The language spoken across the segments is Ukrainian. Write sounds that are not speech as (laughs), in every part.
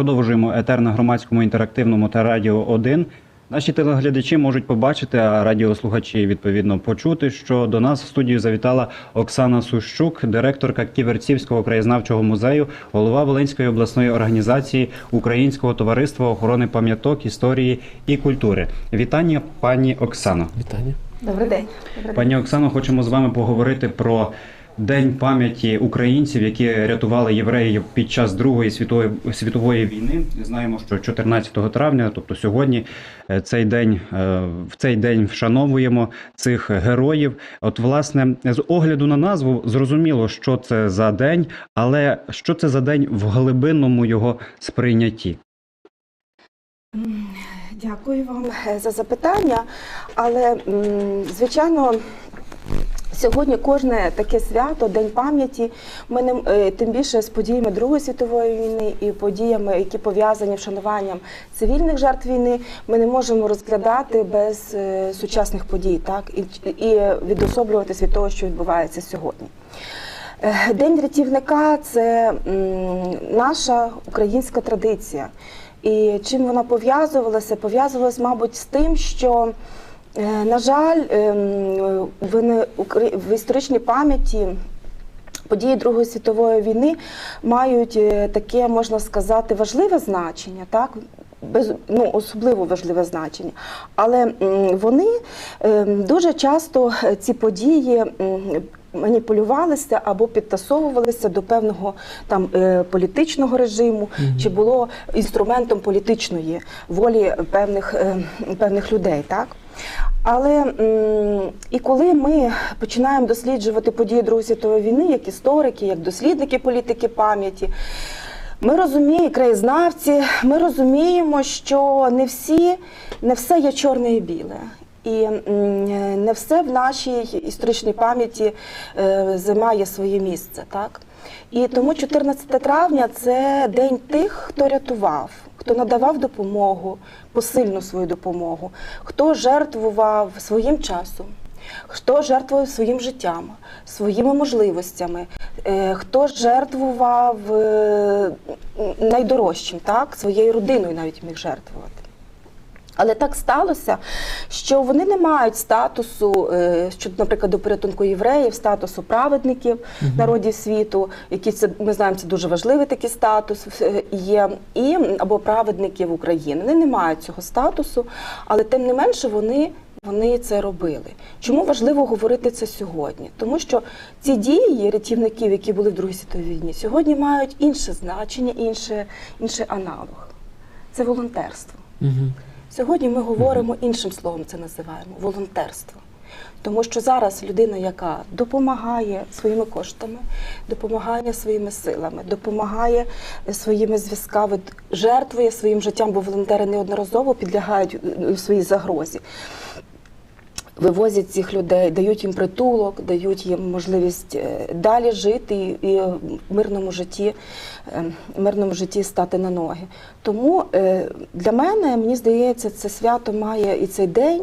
Продовжуємо етер на громадському інтерактивному та радіо 1. Наші телеглядачі можуть побачити, а радіослухачі відповідно почути, що до нас в студію завітала Оксана Сущук, директорка Ківерцівського краєзнавчого музею, голова Волинської обласної організації Українського товариства охорони пам'яток, історії і культури. Вітання, пані Оксано. Вітання. Добрий день. Добрий Пані Оксано, хочемо з вами поговорити про День пам'яті українців, які рятували євреїв під час Другої світової світової війни. Знаємо, що 14 травня, тобто сьогодні, е, цей день е, в цей день вшановуємо цих героїв. От, власне, з огляду на назву зрозуміло, що це за день, але що це за день в глибинному його сприйнятті. Дякую вам е, за запитання. Але, звичайно, сьогодні кожне таке свято, День пам'яті, ми не, е, тим більше з подіями Другої світової війни і подіями, які пов'язані вшануванням цивільних жертв війни, ми не можемо розглядати без е, сучасних подій, так і, і відособлюватись від того, що відбувається сьогодні. Е, День рятівника це наша українська традиція. І чим вона пов'язувалася? Пов'язувалася, мабуть, з тим, що, на жаль, ем, в, історичній пам'яті події Другої світової війни мають е, таке, можна сказати, важливе значення, так? Без, ну, особливо важливе значення. Але вони ем, дуже часто е, ці події маніпулювалися або підтасовувалися до певного там е, політичного режиму, чи було інструментом політичної волі певних, е, певних людей. Так? Але і коли ми починаємо досліджувати події Другої світової війни, як історики, як дослідники політики пам'яті, ми розуміємо, краєзнавці, ми розуміємо, що не всі, не все є чорне і біле. І не все в нашій історичній пам'яті е, займає своє місце. Так? І тому 14 травня це день тих, хто рятував, хто надавав допомогу, посильну свою допомогу, хто жертвував своїм часом, хто жертвував своїм життям, своїми можливостями, е, хто жертвував е, найдорожчим, так, своєю родиною навіть міг жертвувати. Але так сталося, що вони не мають статусу, е, що, наприклад, до порятунку євреїв, статусу праведників народів світу, які це ми знаємо, це дуже важливий такий статус е, є, і або праведників України. Вони не мають цього статусу, але тим не менше вони. Вони це робили. Чому важливо говорити це сьогодні? Тому що ці дії рятівників, які були в Другій світовій війні, сьогодні мають інше значення, інше, інший аналог. Це волонтерство. Угу. Сьогодні ми говоримо іншим словом, це називаємо волонтерство. Тому що зараз людина, яка допомагає своїми коштами, допомагає своїми силами, допомагає своїми зв'язками, жертвує своїм життям, бо волонтери неодноразово підлягають е, своїй загрозі. Вивозять цих людей, дають їм притулок, дають їм можливість е, далі жити і, в мирному житті, е, мирному житті стати на ноги. Тому е, для мене, мені здається, це свято має і цей день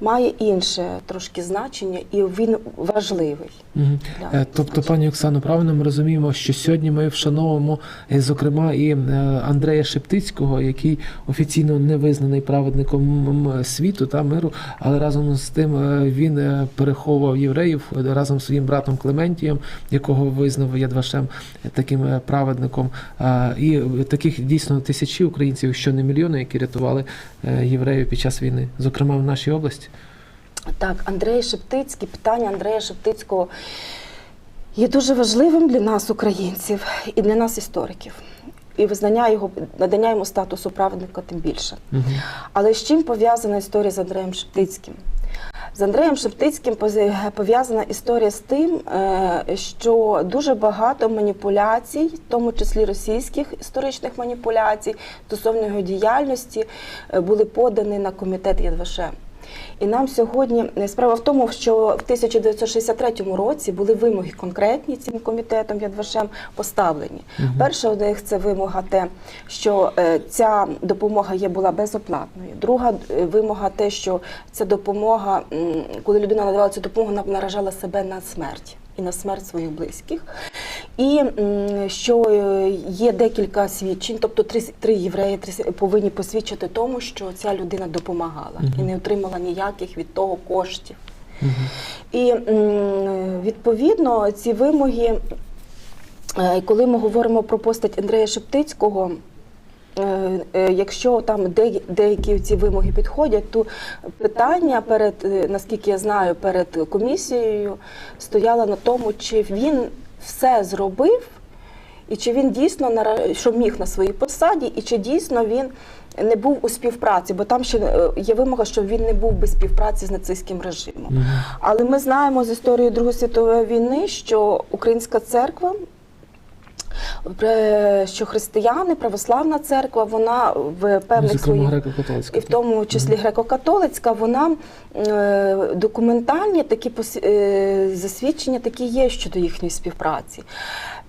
має інше трошки значення, і він важливий. Угу. для Тобто, пані Оксано, правильно ми розуміємо, що сьогодні ми вшановуємо, е, зокрема, і е, Андрея Шептицького, який офіційно не визнаний праведником світу та миру, але разом з тим е, він е, переховував євреїв е, разом з своїм братом Клементієм, якого визнав Ядвашем е, таким е, праведником. І таких дійсно тисячі українців, якщо не мільйони, які рятували е, євреїв під час війни, зокрема в нашій області. Так, Андрей Шептицький, питання Андрея Шептицького є дуже важливим для нас, українців, і для нас, істориків. І визнання його, надання йому статусу праведника тим більше. Угу. Але з чим пов'язана історія з Андреєм Шептицьким? З Андреєм Шептицьким пов'язана історія з тим, е, що дуже багато маніпуляцій, в тому числі російських історичних маніпуляцій, стосовно його діяльності, е, були подані на комітет Ядвашем. І нам сьогодні е, справа в тому, що в 1963 році були вимоги конкретні цим комітетом Ядвашем поставлені. Мгм. Перша у них це вимога те, що е, ця допомога є була безоплатною. Друга е, вимога те, що ця допомога, коли людина надавала цю допомогу, вона наражала себе на смерть і на смерть своїх близьких. І що е, є декілька свідчень, тобто три, три євреї три повинні посвідчити тому, що ця людина допомагала і не отримала ніяких від того коштів. І відповідно ці вимоги, е, коли ми говоримо про постать Андрея Шептицького. е, Якщо там деякі ці вимоги підходять, то питання перед, наскільки я знаю, перед комісією стояло на тому, чи він все зробив, і чи він дійсно що міг на своїй посаді, і чи дійсно він не був у співпраці, бо там ще е, є вимога, щоб він не був без співпраці з нацистським режимом. Але ми знаємо з історії Другої світової війни, що українська церква. Е, Що християни, православна церква, вона в певних своїх греко-католицька. і в тому числі греко-католицька, вона е, документальні такі е, засвідчення такі є щодо їхньої співпраці.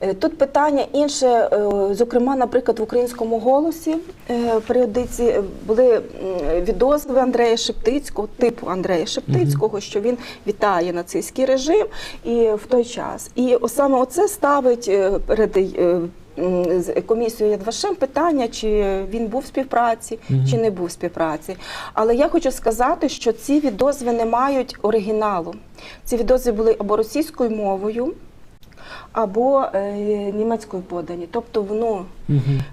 Е, Тут питання інше, е, зокрема, наприклад, в українському голосі е, періодиці були відозви Андрея Шептицького, типу Андрея Шептицького, що він вітає нацистський режим і в той час. І саме оце ставить перед з комісією Ядвашем питання, чи він був в співпраці, чи не був в співпраці. Але я хочу сказати, що ці відозви не мають оригіналу. Ці відозви були або російською мовою, або е, німецькою подані. Тобто, ну,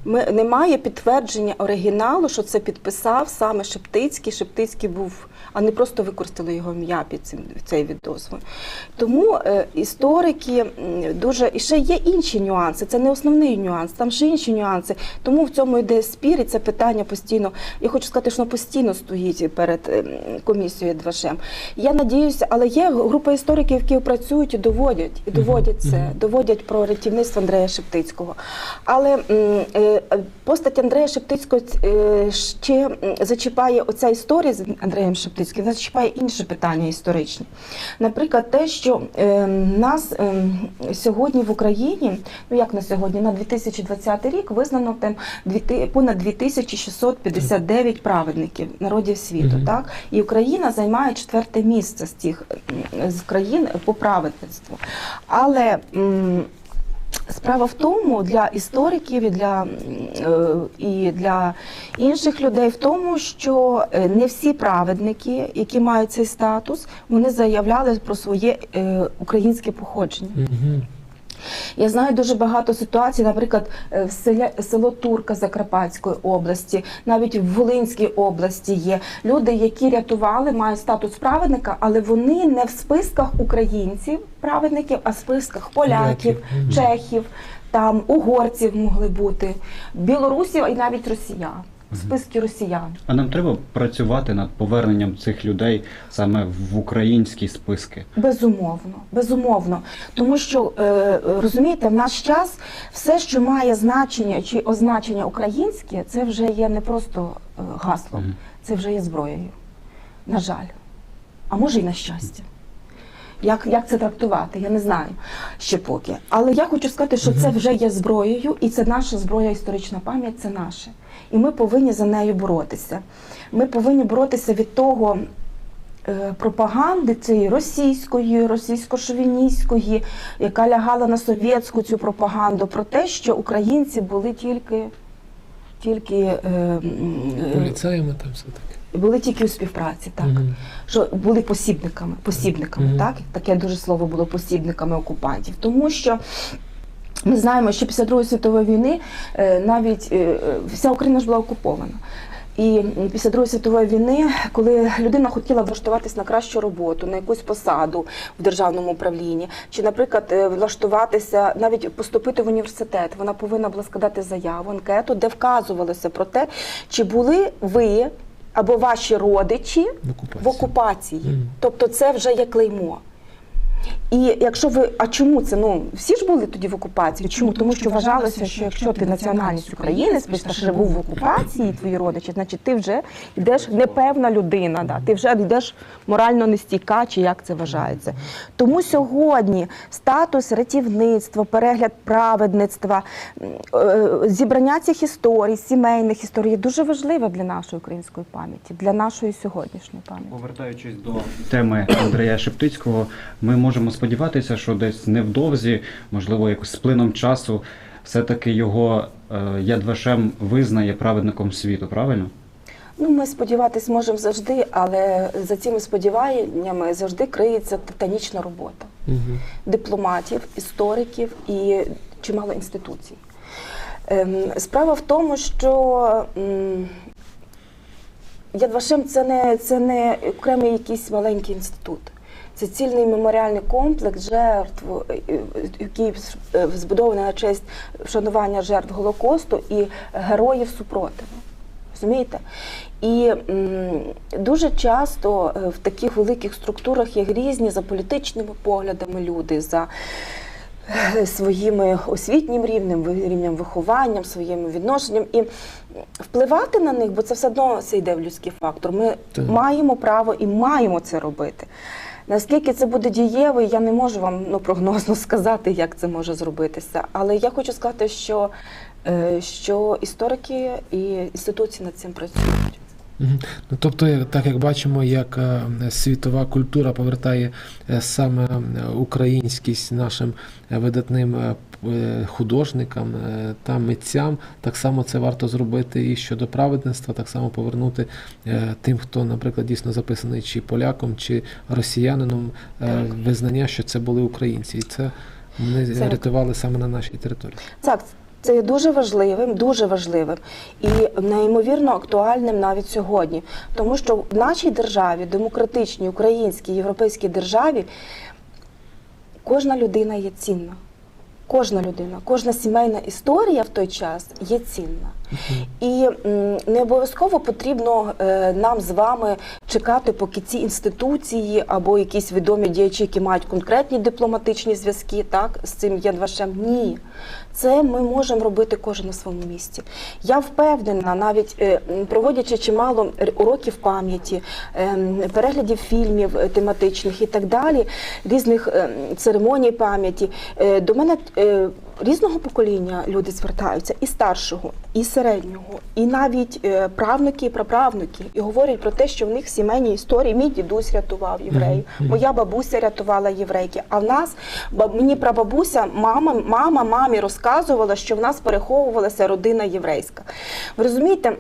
ми, немає підтвердження оригіналу, що це підписав саме Шептицький. Шептицький був, а не просто використали його ім'я під цим цей відозву. Тому е, історики дуже і ще є інші нюанси. Це не основний нюанс, там ще інші нюанси. Тому в цьому йде спір, і це питання постійно. Я хочу сказати, що воно постійно стоїть перед ем, комісією Двашем. Я надіюся, але є група істориків, які працюють і доводять, і доводять це, доводять про рятівництво Андрея Шептицького. Але е, постать Андрея Шептицького е, ще зачіпає оця історія з Андреєм Шептицьким, вона зачіпає інше питання історичні. Наприклад, те, що е, нас е, сьогодні в Україні, ну як на сьогодні, на 2020 рік визнано там понад 2659 праведників народів світу. Мгм. Так? І Україна займає четверте місце з тих з країн по праведництву. Але Справа в тому для істориків і для, е, і для інших людей в тому, що е, не всі праведники, які мають цей статус, вони заявляли про своє е, українське походження. Я знаю дуже багато ситуацій, наприклад, е, в селі, село Турка Закарпатської області, навіть в Волинській області є. Люди, які рятували, мають статус праведника, але вони не в списках українців, праведників, а в списках поляків, Поляків, чехів, там угорців могли бути, білорусів і навіть росіян. В списки росіян. А нам треба працювати над поверненням цих людей саме в українські списки. Безумовно, безумовно. Тому що е, розумієте, в наш час все, що має значення чи означення українське, це вже є не просто е, гаслом, це вже є зброєю. На жаль. А може і на щастя. Як, як це трактувати? Я не знаю ще поки. Але я хочу сказати, що це вже є зброєю, і це наша зброя, історична пам'ять, це наше. І ми повинні за нею боротися. Ми повинні боротися від того е, пропаганди цієї російської, російсько-шовіністської, яка лягала на совєтську цю пропаганду, про те, що українці були тільки, тільки е, е, Поліцаями там все таке. були тільки у співпраці, так Мгм. що були посібниками, посібниками, Мгм. так таке дуже слово було посібниками окупантів, тому що. Ми знаємо, що після Другої світової війни е, навіть е, е, вся Україна ж була окупована. І після Другої світової війни, коли людина хотіла влаштуватись на кращу роботу, на якусь посаду в державному управлінні, чи, наприклад, влаштуватися, навіть поступити в університет, вона повинна була складати заяву, анкету, де вказувалося про те, чи були ви або ваші родичі В окупації. в окупації. Мгм. Тобто це вже є клеймо. І якщо ви, а чому це? Ну всі ж були тоді в окупації. Чому? Тому що вважалося, що якщо ти національність українець, ти ще був в окупації, твої родичі, значить ти вже йдеш непевна людина. Да? Ти вже йдеш морально нестійка, чи як це вважається. Тому сьогодні статус рятівництва, перегляд праведництва, е, зібрання цих історій, сімейних історій є дуже важливе для нашої української пам'яті, для нашої сьогоднішньої пам'яті. Повертаючись до теми Андрея Шептицького, ми можемо сподіватися, що десь невдовзі, можливо, якось з плином часу, все-таки його е, Ядвашем визнає праведником світу, правильно? Ну, ми сподіватись можемо завжди, але за цими сподіваннями завжди криється титанічна робота Угу. дипломатів, істориків і чимало інституцій. Ем, Справа в тому, що м, Яд це не, це не окремий якийсь маленький інститут. Це цільний меморіальний комплекс жертв, який е, збудований на честь вшанування жертв Голокосту і героїв супротиву. Розумієте? І дуже часто е, в таких великих структурах є різні за політичними поглядами люди, за е, своїм освітнім рівнем, рівнем вихованням, своїм відношенням. І впливати на них, бо це все одно це йде в людський фактор. Ми Так. маємо право і маємо це робити. Наскільки це буде дієво, я не можу вам ну, прогнозно (laughs) сказати, як це може зробитися. Але я хочу сказати, що, е, що історики і інституції над цим працюють. Ну, тобто, е, так як бачимо, як е, світова культура повертає е, саме українськість нашим видатним художникам та митцям, так само це варто зробити і щодо праведництва, так само повернути тим, хто, наприклад, дійсно записаний чи поляком, чи росіянином, визнання, що це були українці, і це вони рятували саме на нашій території. Так, це є дуже важливим, дуже важливим і неймовірно актуальним навіть сьогодні. Тому що в нашій державі, демократичній, українській, європейській державі, кожна людина є цінна. Кожна людина, кожна сімейна історія в той час є цінна. І не обов'язково потрібно е, нам з вами чекати, поки ці інституції або якісь відомі діячі, які мають конкретні дипломатичні зв'язки, так з цим ядвашем. Ні, це ми можемо робити кожен на своєму місці. Я впевнена, навіть е, проводячи чимало уроків пам'яті, е, переглядів фільмів тематичних і так далі, різних церемоній пам'яті, до мене різного покоління люди звертаються, і старшого, і середнього, і навіть е, правнуки, і праправнуки, і говорять про те, що в них в сімейній історії мій дідусь рятував євреїв, моя бабуся рятувала єврейки. А в нас мені прабабуся, мама, мама мамі розказувала, що в нас переховувалася родина єврейська. Ви розумієте?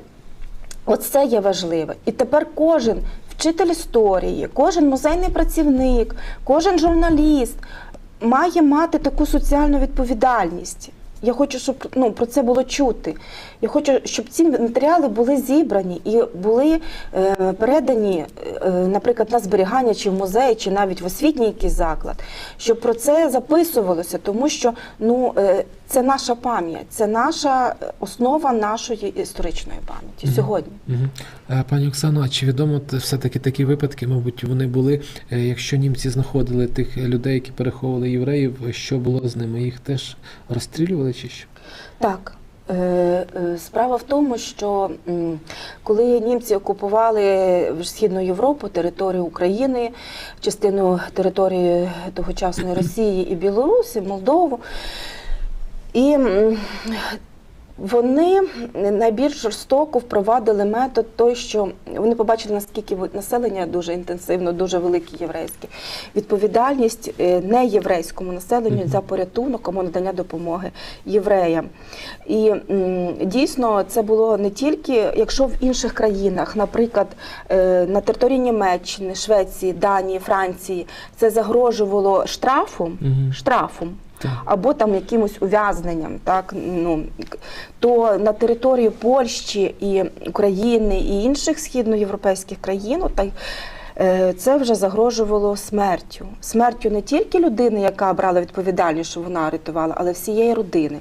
Оце є важливе. І тепер кожен вчитель історії, кожен музейний працівник, кожен журналіст має мати таку соціальну відповідальність. Я хочу, щоб ну, про це було чути. Я хочу, щоб ці матеріали були зібрані і були е, передані, е, наприклад, на зберігання чи в музей, чи навіть в освітній якийсь заклад, щоб про це записувалося, тому що ну, е, це наша пам'ять, це наша е, основа нашої історичної пам'яті Мгм. сьогодні. Е, Пані Оксано, а чи відомо все-таки такі випадки, мабуть, вони були, е, якщо німці знаходили тих людей, які переховували євреїв, що було з ними? Їх теж розстрілювали чи що? Так. Справа в тому, що коли німці окупували Східну Європу, територію України, частину території тогочасної (clears throat) Росії і Білорусі, Молдову, і вони найбільш жорстоко впровадили метод той, що вони побачили, наскільки населення дуже інтенсивно, дуже велике єврейське. Відповідальність е, неєврейському населенню за порятунок або надання допомоги євреям. І дійсно це було не тільки, якщо в інших країнах, наприклад, е, на території Німеччини, Швеції, Данії, Франції, це загрожувало штрафом, штрафом. Або там якимось ув'язненням, так ну то на території Польщі і України і інших східноєвропейських країн, так. е, Це вже загрожувало смертю. Смертю не тільки людини, яка брала відповідальність, що вона рятувала, але всієї родини.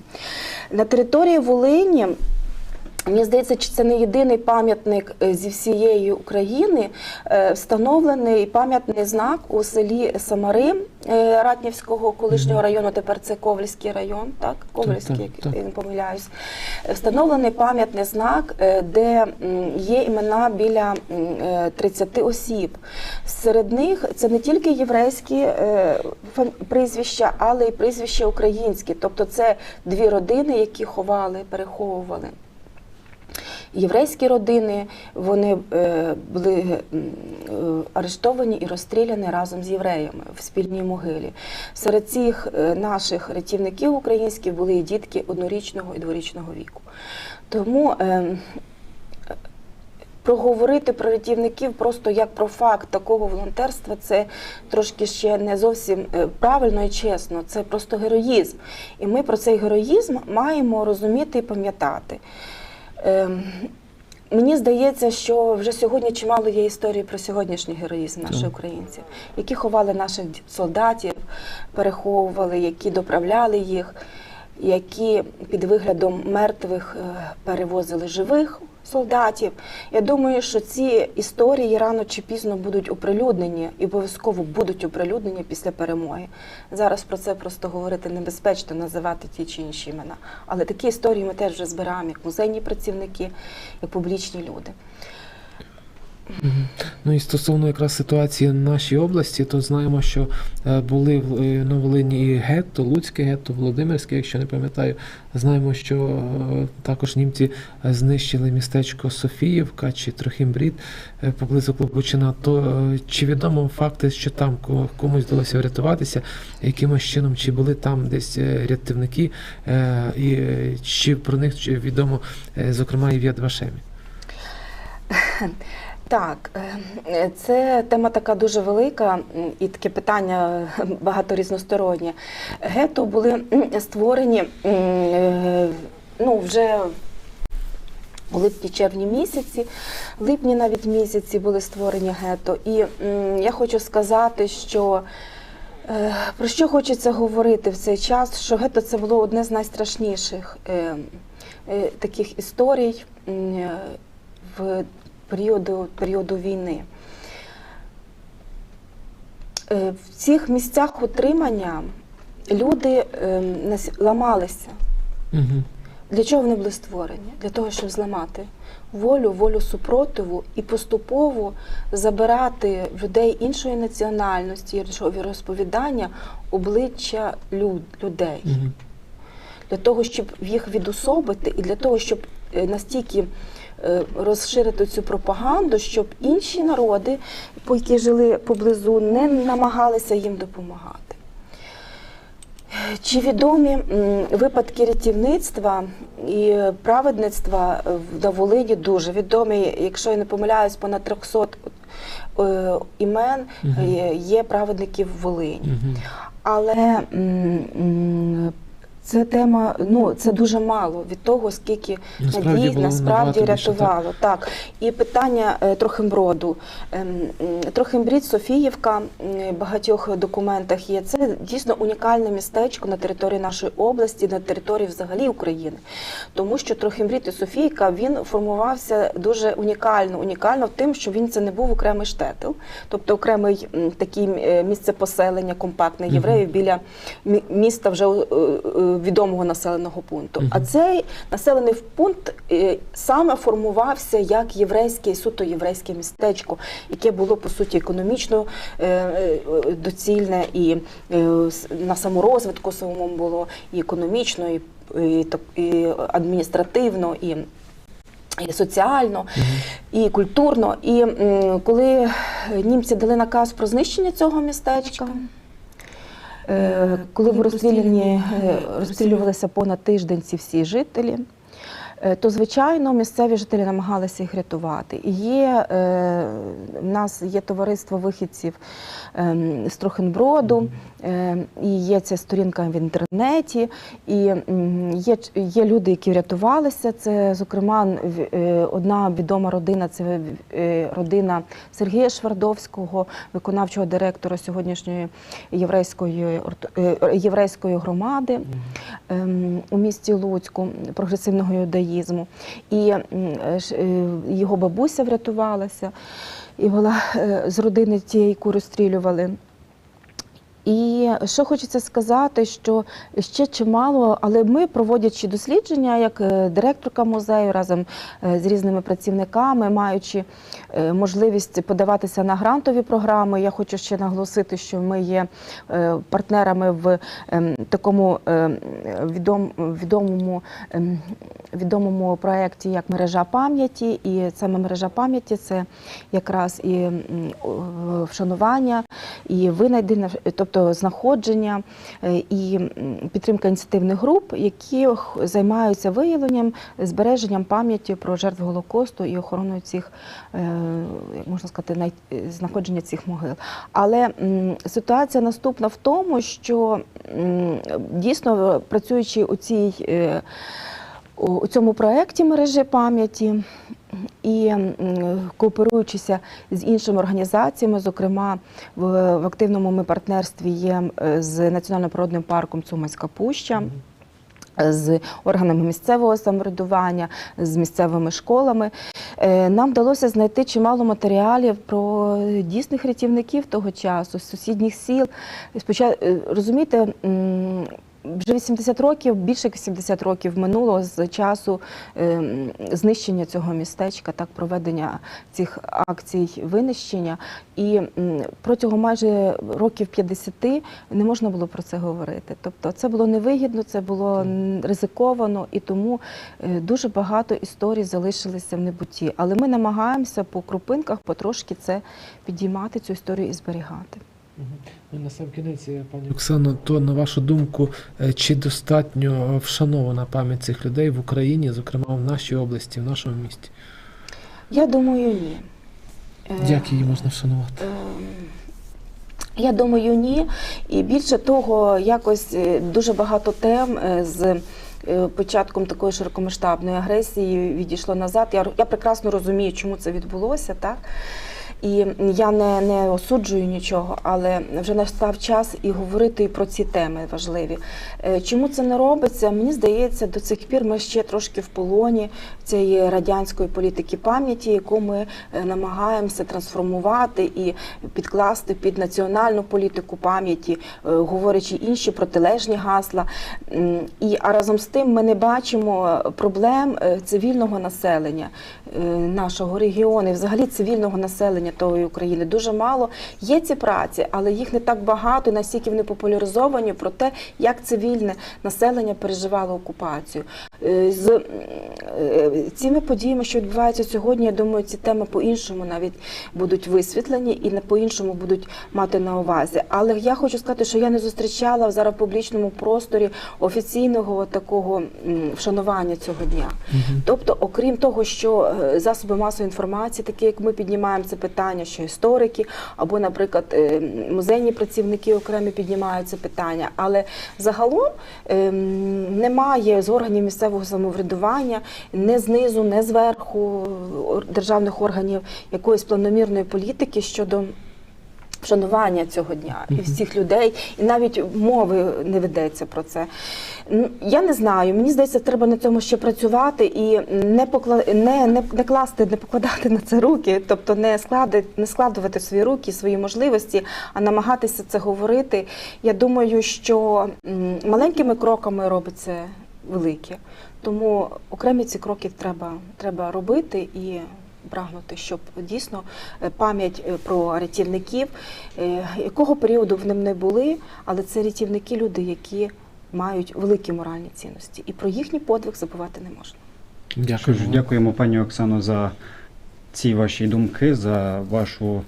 На території Волині Мені здається, чи це не єдиний пам'ятник е, зі всієї України, е, встановлений пам'ятний знак у селі Самари е, Ратнівського колишнього району. Тепер це Ковальський район, так Ковальський, так, як так. я не помиляюсь. Е, Встановлений пам'ятний знак, е, де є імена біля м, е, 30 осіб. Серед них це не тільки єврейські е, прізвища, але й прізвища українські. Тобто це дві родини, які ховали, переховували єврейські родини. Вони е, були арештовані і розстріляні разом з євреями в спільній могилі. Серед цих е, наших рятівників українських були і дітки однорічного і дворічного віку. Тому е, проговорити про рятівників просто як про факт такого волонтерства, це трошки ще не зовсім правильно і чесно. Це просто героїзм. І ми про цей героїзм маємо розуміти і пам'ятати. Ем, Мені здається, що вже сьогодні чимало є історії про сьогоднішній героїзм наших українців, які ховали наших солдатів, переховували, які доправляли їх, які під виглядом мертвих е, перевозили живих солдатів. Я думаю, що ці історії рано чи пізно будуть оприлюднені і обов'язково будуть оприлюднені після перемоги. Зараз про це просто говорити небезпечно, називати ті чи інші імена. Але такі історії ми теж вже збираємо як музейні працівники, як публічні люди. Ну і стосовно якраз ситуації в нашій області, то знаємо, що е, були в- е, на Волині і гетто, Луцьке гетто, Володимирське, якщо не пам'ятаю. Знаємо, що е, також німці знищили містечко Софіївка чи Трохімбрід поблизу Клобучина. То чи відомо факти, що там комусь вдалося врятуватися, якимось чином, чи були там десь рятівники, і чи про них відомо, зокрема, і в Ядвашемі? (laughs) Так, е, це тема така дуже велика і таке питання (laughs) багато різностороннє. Гетто були створені е, ну, вже у липні-червні місяці, липні навіть місяці були створені гетто. І я хочу сказати, що е, про що хочеться говорити в цей час, що гетто це було одне з найстрашніших таких історій в періоду, періоду війни. Е, В цих місцях утримання люди е, ламалися. Угу. Для чого вони були створені? Для того, щоб зламати волю, волю супротиву і поступово забирати в людей іншої національності, іншого розповідання обличчя люд, людей Угу. для того, щоб їх відособити, і для того, щоб е, настільки розширити цю пропаганду, щоб інші народи, які жили поблизу, не намагалися їм допомагати. Чи відомі випадки рятівництва і праведництва на Волині дуже відомі, якщо я не помиляюсь, понад 300 е, імен е, є праведників в Волині. Але це тема, ну це дуже мало від того, скільки Насправді надій насправді рятувало. Так. І питання е, Трохимброду. М, Трохимбрід, Софіївка в багатьох документах є. Це дійсно унікальне містечко на території нашої області, на території взагалі України. Тому що Трохимбрід і Софійка він формувався дуже унікально. Унікально тим, що він це не був окремий штетл, тобто окремий такий е, місце поселення компактне євреїв біля міста вже е, е, відомого населеного пункту. А цей населений пункт е, саме формувався як єврейське, суто єврейське містечко, яке було по суті економічно е, е, доцільне і на саморозвитку самому було і економічно, і, і, так- і адміністративно, і, і соціально і культурно. І м, коли німці дали наказ про знищення цього містечка, коли в розстріляні, е, розстрілювалися понад тиждень ці всі жителі. Е, То звичайно місцеві жителі намагалися їх рятувати. І є е, в нас є товариство вихідців ем, з Трохенброду, е, і є ця сторінка в інтернеті, і є, є люди, які врятувалися. Це, зокрема, одна відома родина це родина Сергія Швардовського, виконавчого директора сьогоднішньої єврейської єврейської громади ем, у місті Луцьку прогресивного юдаїзму. І е, е, його бабуся врятувалася і була е, з родини тієї, яку розстрілювали. І що хочеться сказати, що ще чимало, але ми, проводячи дослідження, як директорка музею разом з різними працівниками, маючи можливість подаватися на грантові програми, я хочу ще наголосити, що ми є партнерами в ем, такому ем, відомому ем, відомому проєкті як мережа пам'яті, і саме мережа пам'яті це якраз і вшанування, і винайдення, тобто знаходження е, і підтримка ініціативних груп, які займаються виявленням, збереженням пам'яті про жертв Голокосту і охороною цих, е, як можна сказати, е, знаходження цих могил. Але ситуація наступна в тому, що дійсно працюючи у цій е, у цьому проєкті мережі пам'яті і кооперуючися з іншими організаціями, зокрема в, активному ми партнерстві є е, з Національним природним парком Цуманська Пуща. З органами місцевого самоврядування, з місцевими школами Е, нам вдалося знайти чимало матеріалів про дійсних рятівників того часу, з сусідніх сіл. Спочатку розумієте, вже 80 років, більше як 80 років минуло з часу ем, знищення цього містечка, так проведення цих акцій винищення. І протягом майже років 50 не можна було про це говорити. Тобто це було невигідно, це було ризиковано, і тому е, дуже багато історій залишилися в небуті. Але ми намагаємося по крупинках потрошки це підіймати, цю історію і зберігати. Ну, на сам кінець, е, пані Оксано, то на вашу думку, е, чи достатньо вшанована пам'ять цих людей в Україні, зокрема в нашій області, в нашому місті? Я думаю, ні. Е, Як її можна вшанувати? Ем, Я думаю, ні. І більше того, якось е, дуже багато тем е, з е, початком такої широкомасштабної агресії відійшло назад. Я, я прекрасно розумію, чому це відбулося, так? І я не, не осуджую нічого, але вже настав час і говорити про ці теми важливі. Е, Чому це не робиться? Мені здається, до цих пір ми ще трошки в полоні цієї радянської політики пам'яті, яку ми е, намагаємося трансформувати і підкласти під національну політику пам'яті, е, говорячи інші протилежні гасла. І а разом з тим ми не бачимо проблем цивільного населення нашого регіону, і взагалі цивільного населення тої України. Дуже мало є ці праці, але їх не так багато, і настільки вони популяризовані про те, як цивільне населення переживало окупацію. Е, З е, цими подіями, що відбуваються сьогодні, я думаю, ці теми по-іншому навіть будуть висвітлені і по-іншому будуть мати на увазі. Але я хочу сказати, що я не зустрічала зараз в публічному просторі офіційного такого вшанування цього дня. Тобто, окрім того, що е, засоби масової інформації, такі як ми піднімаємо це питання, що історики або, наприклад, е, музейні працівники окремі піднімають це питання, але загалом ем, немає з органів місцевого самоврядування не знизу, не зверху державних органів якоїсь планомірної політики щодо. Вшанування цього дня і всіх людей, і навіть мови не ведеться про це. Я не знаю. Мені здається, треба на цьому ще працювати і не покла... не, не, не класти, не покладати на це руки, тобто не склади, не складувати свої руки, свої можливості, а намагатися це говорити. Я думаю, що маленькими кроками робиться велике. Тому окремі ці кроки треба, треба робити і прагнути, щоб дійсно е, пам'ять е, про рятівників, е, якого періоду в ним не були, але це рятівники, люди, які мають великі моральні цінності, і про їхній подвиг забувати не можна. Дякую. дякуємо, пані Оксано, за ці ваші думки, за вашу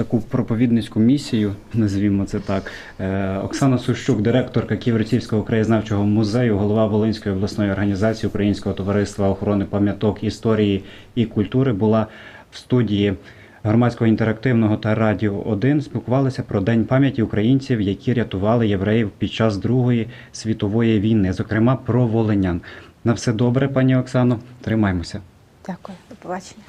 таку проповідницьку місію, назвімо це так. Е, Оксана Сущук, директорка Ківерцівського краєзнавчого музею, голова Волинської обласної організації Українського товариства охорони пам'яток історії і культури, була в студії громадського інтерактивного та радіо 1 спілкувалися про День пам'яті українців, які рятували євреїв під час Другої світової війни, зокрема про волинян. На все добре, пані Оксано. Тримаймося. Дякую, до побачення.